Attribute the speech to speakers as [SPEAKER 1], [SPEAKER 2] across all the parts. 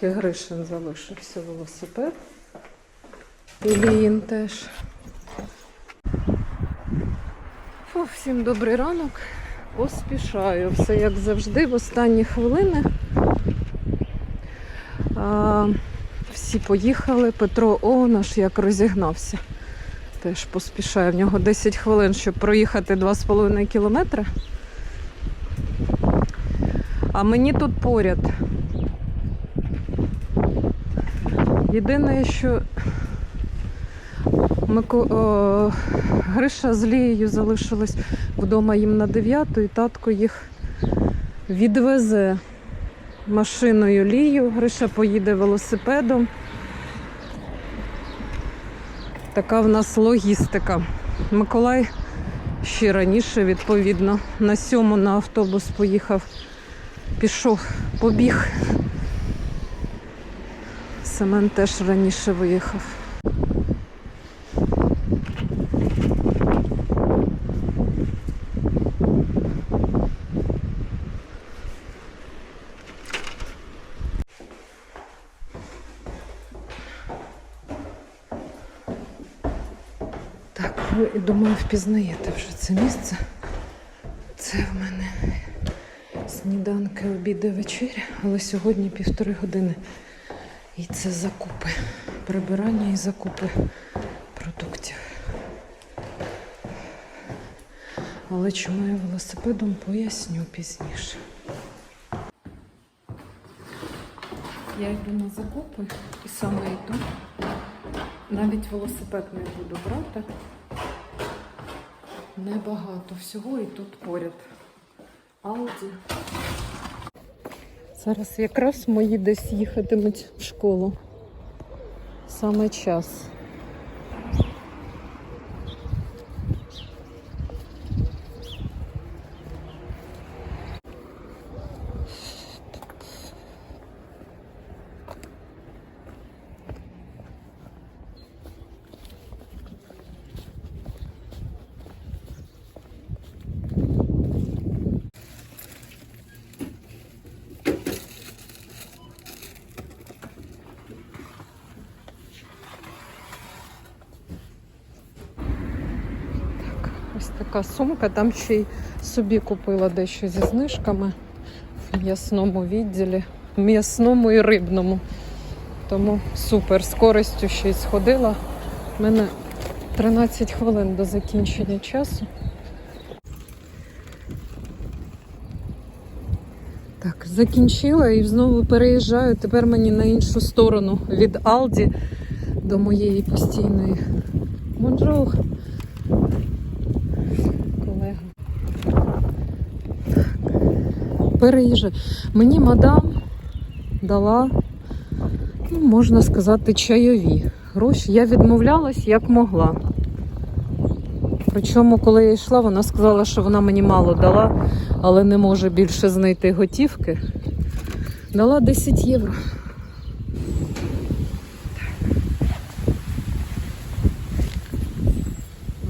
[SPEAKER 1] Тільки Гришин залишився велосипед. І Ліїн теж. Фу, всім добрий ранок. Поспішаю. Все як завжди, в останні хвилини. А, всі поїхали. Петро О, наш як розігнався. Теж поспішаю. В нього 10 хвилин, щоб проїхати 2,5 кілометри. А мені тут поряд. Єдине, що Мико... о, Гриша з Лією залишилась вдома їм на 9 і татко їх відвезе машиною Лію. Гриша поїде велосипедом. Така в нас логістика. Миколай ще раніше, відповідно, на сьому на автобус поїхав, пішов, побіг. Семен теж раніше виїхав. Так, ви думаю, впізнаєте вже це місце. Це в мене сніданки, обіди, вечеря, але сьогодні півтори години. І це закупи. Прибирання і закупи продуктів. Але чому я велосипедом поясню пізніше. Я йду на закупи і саме йду. Навіть велосипед не буду брати. Небагато всього і тут поряд. Ауді. Зараз якраз мої десь їхатимуть в школу. Саме час. Ось така сумка. Там ще й собі купила дещо зі знижками в м'ясному відділі, в м'ясному і рибному. Тому супер, з користю ще й сходила. У мене 13 хвилин до закінчення часу. Так, закінчила і знову переїжджаю. Тепер мені на іншу сторону від Алді до моєї постійної. Бонжур. Переїжджаю. Мені мадам дала, ну, можна сказати, чайові гроші. Я відмовлялась як могла. Причому, коли я йшла, вона сказала, що вона мені мало дала, але не може більше знайти готівки. Дала 10 євро.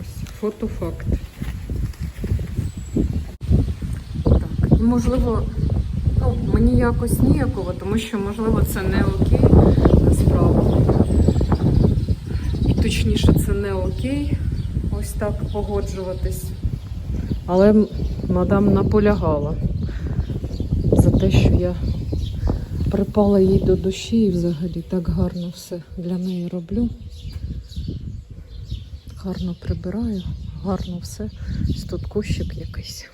[SPEAKER 1] Ось фотофакт. Так, і можливо, ну, мені якось ніяково, тому що, можливо, це не окей насправді. І точніше, це не окей ось так погоджуватись. Але мадам наполягала за те, що я припала їй до душі і взагалі так гарно все для неї роблю. Гарно прибираю, гарно все. Тут кущик якийсь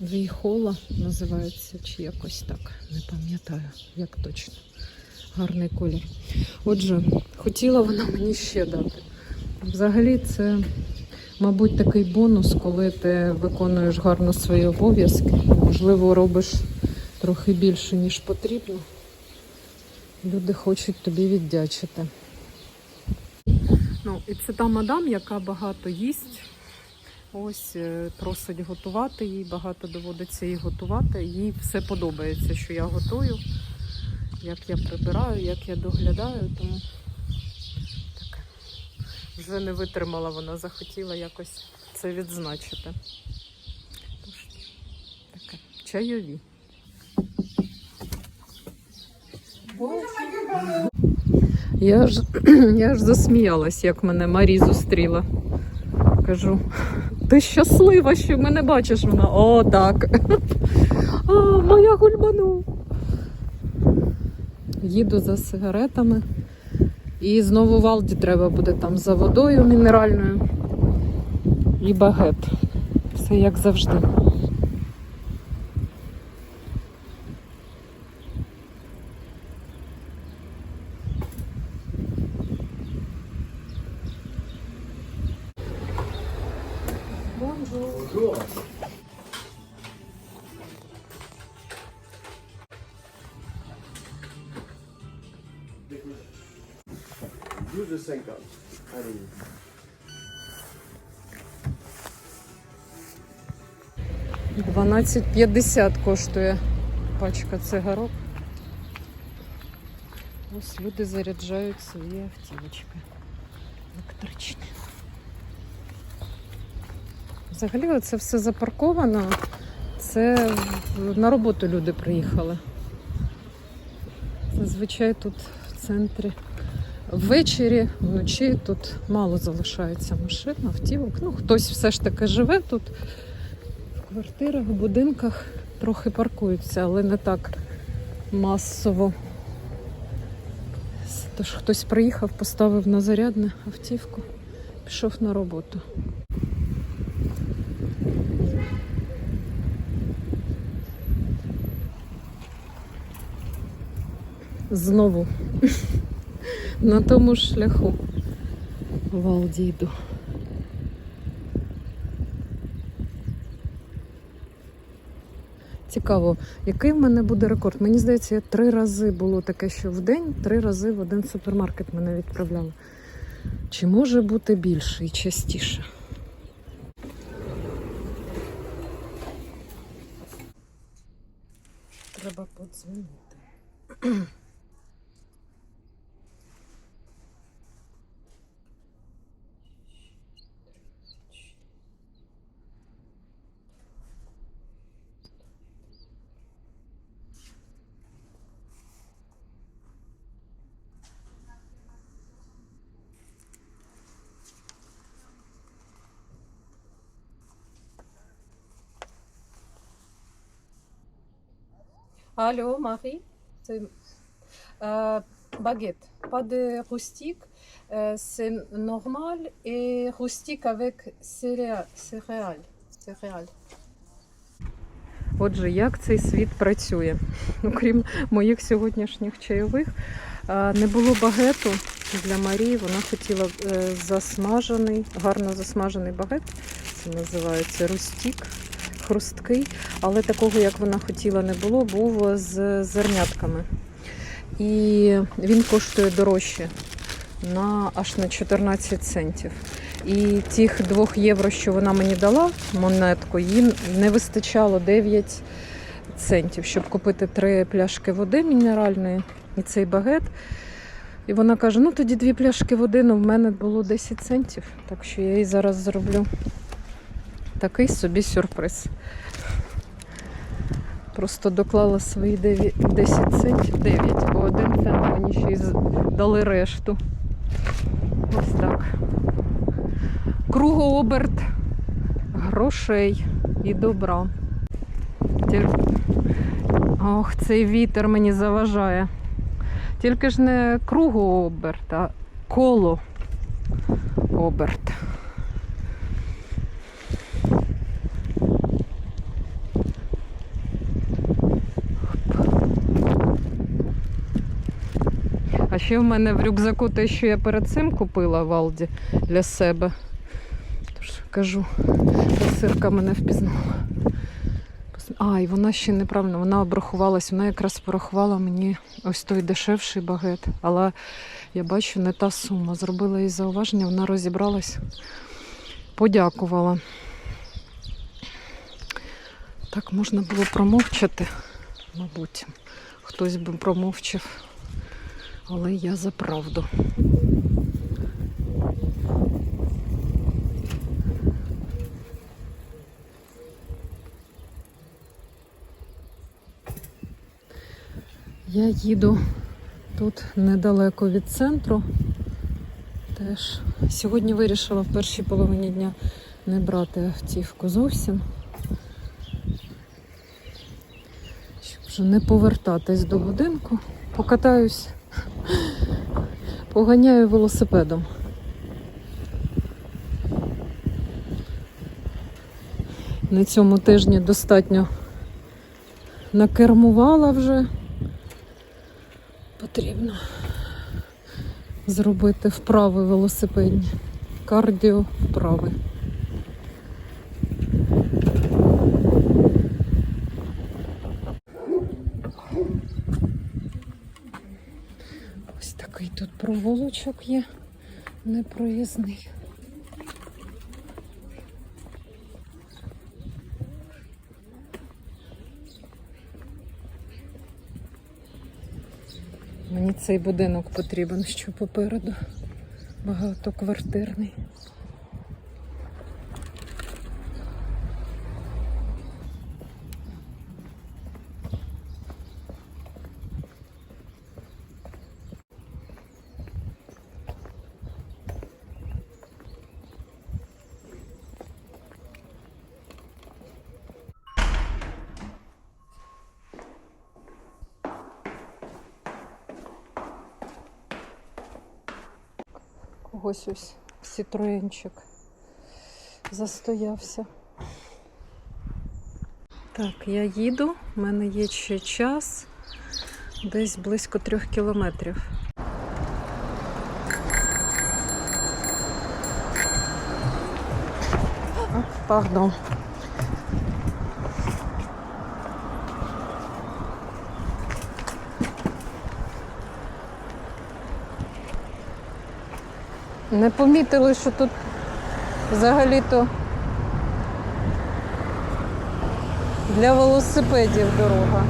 [SPEAKER 1] Війхола називається, чи якось так. Не пам'ятаю, як точно. Гарний колір. Отже, хотіла вона мені ще дати. Взагалі, це, мабуть, такий бонус, коли ти виконуєш гарно свої обов'язки. Можливо, робиш трохи більше, ніж потрібно. Люди хочуть тобі віддячити. Ну, і це та мадам, яка багато їсть. Ось е, просить готувати їй, багато доводиться їй готувати. Їй все подобається, що я готую, як я прибираю, як я доглядаю, тому таке. Вже не витримала вона, захотіла якось це відзначити. Тож, таке. чайові. Я ж, я ж засміялась, як мене Марі зустріла. Кажу, ти щаслива, що мене бачиш. Вона, о, так. А, моя гульбану. Їду за сигаретами. І знову валді треба буде там за водою мінеральною. І багет. Все як завжди.
[SPEAKER 2] 250. Allez.
[SPEAKER 1] Дванадцять п'ятдесят коштує пачка цигарок. Ось люди заряджають свої автівочки електричні. Взагалі це все запарковано. Це на роботу люди приїхали. Зазвичай тут в центрі Ввечері, вночі тут мало залишається машин, автівок. Ну, хтось все ж таки живе тут. В квартирах, в будинках трохи паркуються, але не так масово. Тож хтось приїхав, поставив на зарядне автівку, пішов на роботу. Знову на тому ж шляху в Алді йду. Цікаво, який в мене буде рекорд? Мені здається, три рази було таке, що в день три рази в один супермаркет мене відправляли. Чи може бути більше і частіше? Треба подзвонити.
[SPEAKER 3] Allô, Marie euh, baguette, pas de rustique. Euh, c'est normal et rustique avec céréales.
[SPEAKER 1] Отже, як цей світ працює? Окрім моїх сьогоднішніх чайових, не було багету для Марії. Вона хотіла е, засмажений, гарно засмажений багет. Це називається рустік, хрусткий. Але такого, як вона хотіла, не було, був з зернятками. І він коштує дорожче на аж на 14 центів. І тих 2 євро, що вона мені дала, монетку, їм не вистачало 9 центів, щоб купити три пляшки води мінеральної і цей багет. І вона каже: ну тоді дві пляшки води, ну в мене було 10 центів. Так що я їй зараз зроблю такий собі сюрприз. Просто доклала свої 9, 10 центів, 9, бо один цент мені ще й дали решту. Ось так. Кругооберт грошей і добра. Ох, цей вітер мені заважає. Тільки ж не кругооберт, а коло оберт. А ще в мене в рюкзаку те, що я перед цим купила в Алді для себе. Тож кажу, сирка мене впізнала. А, і вона ще неправильно, вона обрахувалась, вона якраз порахувала мені ось той дешевший багет. Але я бачу, не та сума. Зробила їй зауваження, вона розібралась, подякувала. Так можна було промовчати, мабуть. Хтось би промовчав. Але я за правду. Я їду тут недалеко від центру. Теж сьогодні вирішила в першій половині дня не брати автівку зовсім. Щоб вже не повертатись до будинку. Покатаюсь, поганяю велосипедом. На цьому тижні достатньо накермувала вже. Потрібно зробити вправи велосипедні. Кардіо вправи. Ось проволочок є непроїзний. Мені цей будинок потрібен, що попереду багатоквартирний. Когось ось сітроєнчик застоявся. Так, я їду, в мене є ще час, десь близько трьох кілометрів. Пардон. Не помітили, що тут взагалі-то для велосипедів дорога.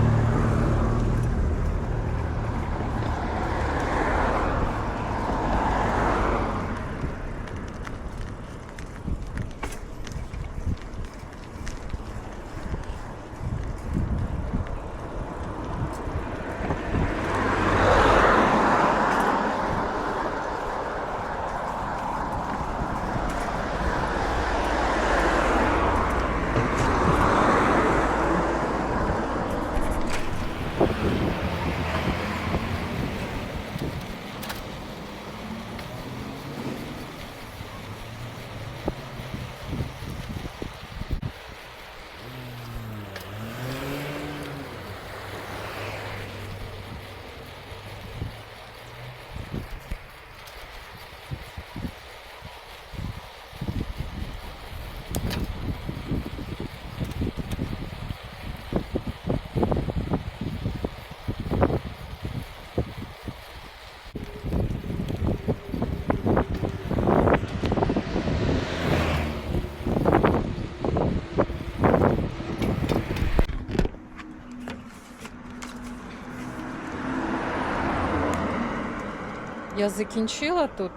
[SPEAKER 1] Я закінчила тут.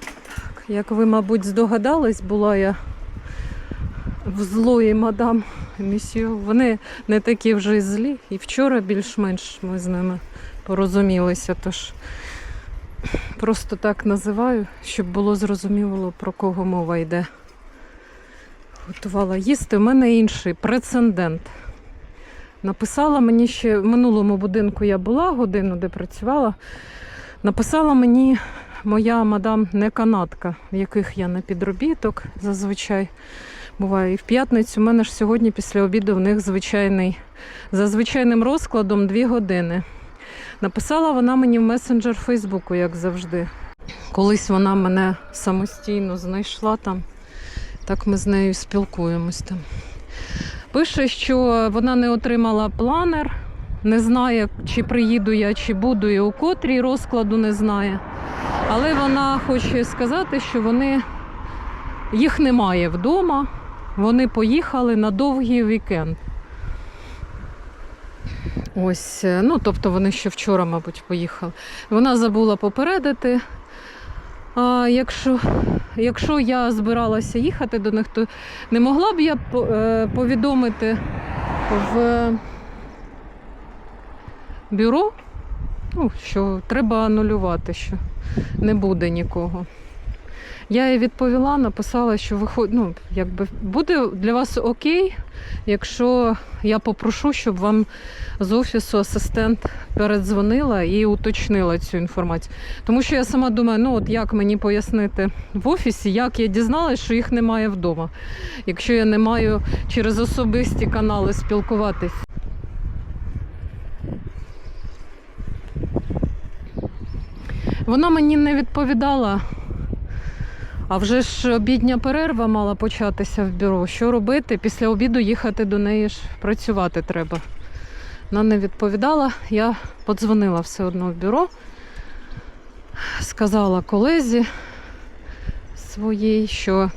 [SPEAKER 1] Так, як ви, мабуть, здогадались, була я в злої мадам місіо. Вони не такі вже злі. І вчора більш-менш ми з ними порозумілися. Тож просто так називаю, щоб було зрозуміло, про кого мова йде. Готувала їсти. У мене інший прецедент. Написала мені ще в минулому будинку я була годину, де працювала. Написала мені моя мадам не канадка, в яких я на підробіток зазвичай буває. І в п'ятницю у мене ж сьогодні після обіду в них звичайний, за звичайним розкладом дві години. Написала вона мені в месенджер Фейсбуку, як завжди. Колись вона мене самостійно знайшла там. Так ми з нею спілкуємось там. Пише, що вона не отримала планер, не знає, чи приїду я, чи буду і у котрій розкладу не знає. Але вона хоче сказати, що вони їх немає вдома. Вони поїхали на довгий вікенд. Ось, е, ну тобто вони ще вчора, мабуть, поїхали. Вона забула попередити. А якщо, якщо я збиралася їхати до них, то не могла б я е, повідомити в бюро, ну, що треба анулювати, що не буде нікого. Я їй відповіла, написала, що виход... ну, якби буде для вас окей, якщо я попрошу, щоб вам з офісу асистент передзвонила і уточнила цю інформацію. Тому що я сама думаю, ну от як мені пояснити в офісі, як я дізналась, що їх немає вдома, якщо я не маю через особисті канали спілкуватись. Вона мені не відповідала. А вже ж обідня перерва мала початися в бюро. Що робити? Після обіду їхати до неї ж працювати треба. Вона не відповідала. Я подзвонила все одно в бюро, сказала колезі своїй, що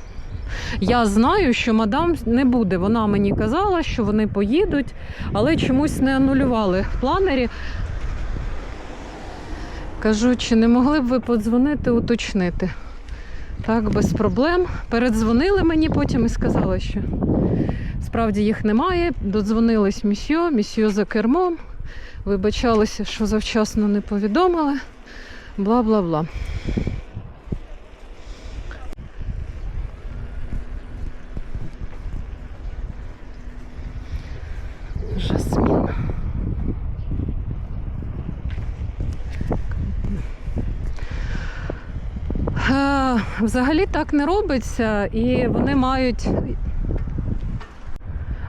[SPEAKER 1] я знаю, що мадам не буде. Вона мені казала, що вони поїдуть, але чомусь не анулювали в планері. Кажу, чи не могли б ви подзвонити, уточнити? Так, без проблем. Передзвонили мені потім і сказали, що справді їх немає. Додзвонились місьо, місьо за кермом. Вибачалися, що завчасно не повідомили. Бла бла бла. Жасмін. Взагалі так не робиться, і вони мають.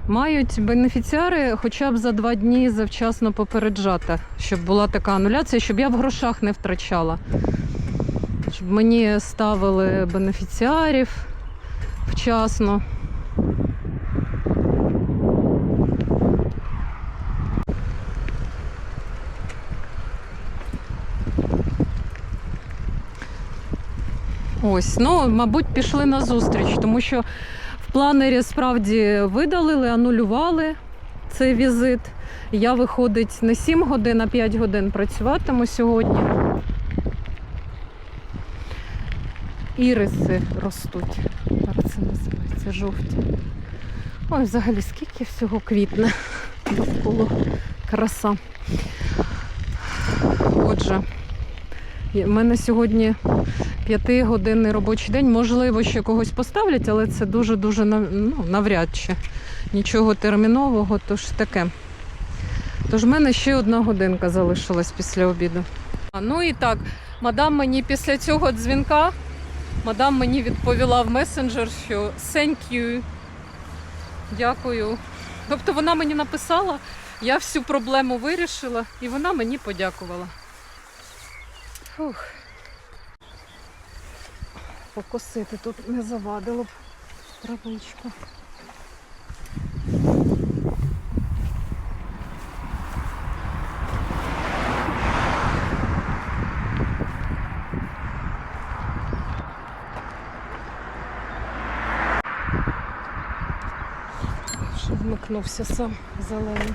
[SPEAKER 1] Мають бенефіціари хоча б за два дні завчасно попереджати, щоб була така ануляція, щоб я в грошах не втрачала. Щоб мені ставили бенефіціарів вчасно. Ось, ну, мабуть, пішли на зустріч, тому що в планері справді видалили, анулювали цей візит. Я виходить не 7 годин, а 5 годин працюватиму сьогодні. Іриси ростуть. Так це називається жовті. Ой, взагалі, скільки всього квітне довкола краса. Отже, в мене сьогодні п'ятигодинний робочий день. Можливо, ще когось поставлять, але це дуже-дуже ну, навряд чи нічого термінового, тож таке. Тож в мене ще одна годинка залишилась після обіду. А, Ну і так, мадам мені після цього дзвінка, мадам мені відповіла в месенджер, що thank you. Дякую. Тобто вона мені написала, я всю проблему вирішила, і вона мені подякувала. Фух. Покосити тут не завадило б травичку. Що вмикнувся сам зелений.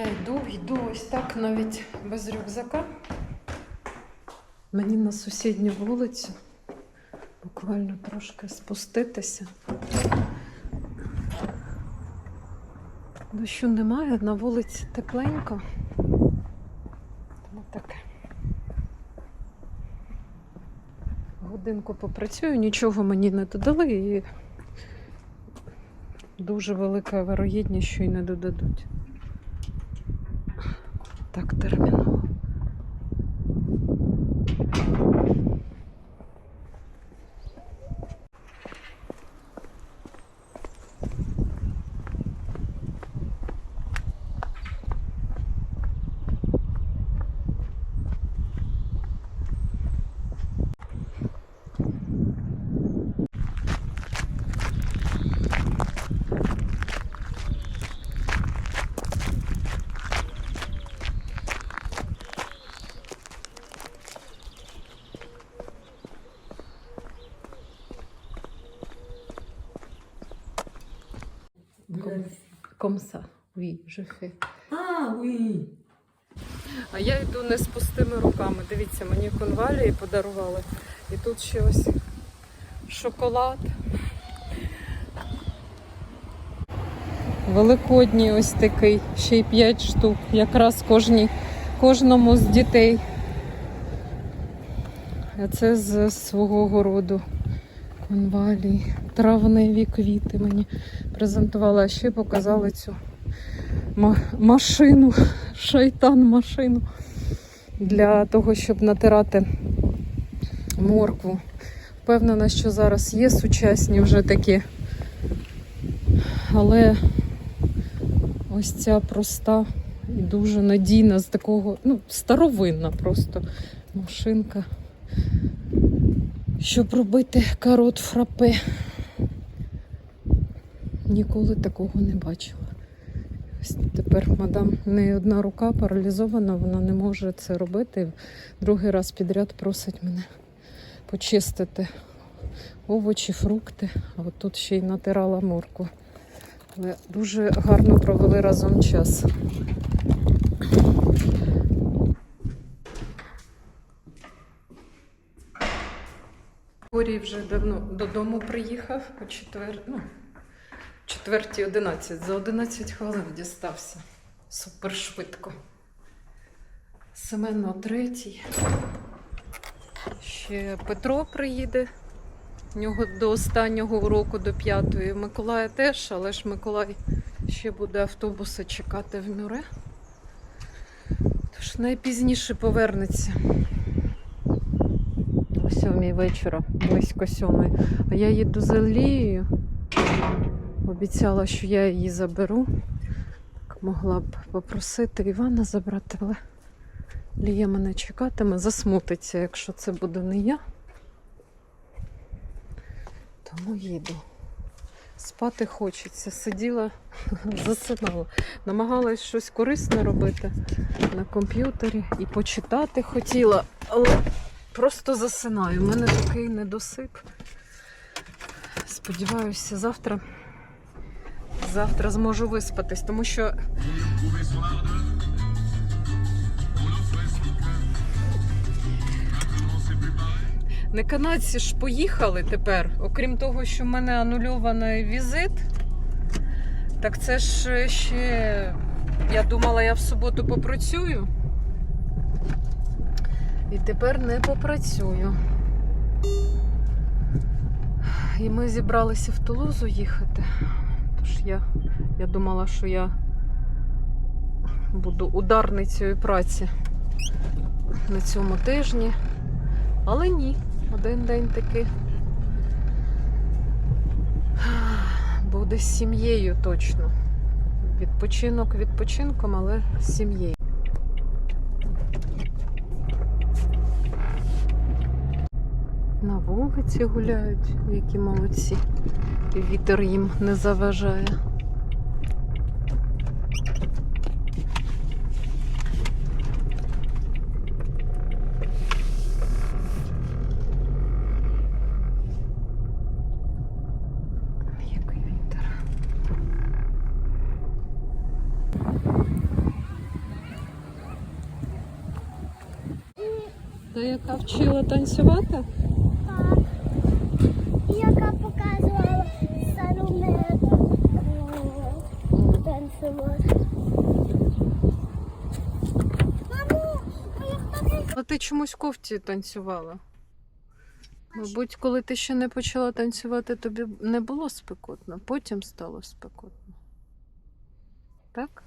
[SPEAKER 1] Я йду, йду ось так навіть без рюкзака. Мені на сусідню вулицю буквально трошки спуститися. Дощу немає, на вулиці тепленько. Тому таке. Годинку попрацюю, нічого мені не додали і дуже велика вирогідність, що й не додадуть. Так терміново. Comme, comme ça, oui, je fais.
[SPEAKER 4] Ah oui.
[SPEAKER 1] А я йду не з пустими руками. Дивіться, мені конвалії подарували. І тут ще ось шоколад. Великодній ось такий, ще й 5 штук. Якраз кожній, кожному з дітей. А це з свого городу. Конвалії, травневі квіти мені презентували, а ще показали цю машину, шайтан машину для того, щоб натирати моркву. Впевнена, що зараз є сучасні вже такі. Але ось ця проста і дуже надійна з такого, ну, старовинна просто машинка. Щоб робити карот фрапе. Ніколи такого не бачила. Ось тепер мадам в неї одна рука паралізована, вона не може це робити. Другий раз підряд просить мене почистити овочі, фрукти. А от тут ще й натирала морку. Але дуже гарно провели разом час. Горій вже давно додому приїхав о четвер... ну, четвертій 11. За 11 хвилин дістався. Супер швидко. Семен о третій. Ще Петро приїде. У нього до останнього уроку, до п'ятої. Миколая теж, але ж Миколай ще буде автобуса чекати в Мюре. Тож найпізніше повернеться. О сьомій вечора, близько сьомої. А я їду за Лією. Обіцяла, що я її заберу. Могла б попросити Івана забрати, але Лія мене чекатиме, засмутиться, якщо це буде не я. Тому їду. Спати хочеться. Сиділа, засинала. Намагалась щось корисне робити на комп'ютері і почитати хотіла, але просто засинаю. У мене такий недосип. Сподіваюся, завтра, завтра зможу виспатись, тому що не канадці ж поїхали тепер. Окрім того, що в мене анульований візит, так це ж ще. Я думала, я в суботу попрацюю. І тепер не попрацюю. І ми зібралися в Тулузу їхати. Тож я, я думала, що я буду ударницею праці на цьому тижні. Але ні, один день таки буде з сім'єю точно. Відпочинок відпочинком, але з сім'єю. вулиці гуляють, які молодці. Вітер їм не заважає.
[SPEAKER 3] Та яка вчила танцювати?
[SPEAKER 1] Чомусь в кофті танцювала? Мабуть, коли ти ще не почала танцювати, тобі не було спекотно, потім стало спекотно. Так?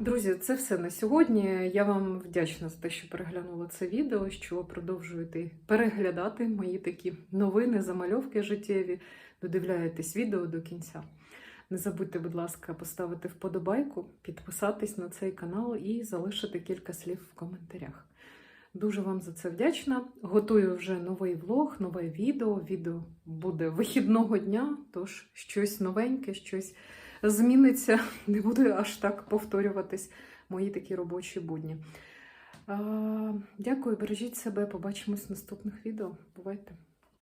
[SPEAKER 1] Друзі, це все на сьогодні. Я вам вдячна за те, що переглянули це відео, що продовжуєте переглядати мої такі новини, замальовки життєві. Додивляєтесь відео до кінця. Не забудьте, будь ласка, поставити вподобайку, підписатись на цей канал і залишити кілька слів в коментарях. Дуже вам за це вдячна. Готую вже новий влог, нове відео. Відео буде вихідного дня, тож щось новеньке, щось зміниться. Не буду аж так повторюватись мої такі робочі будні. Дякую, бережіть себе. Побачимось в наступних відео. Бувайте!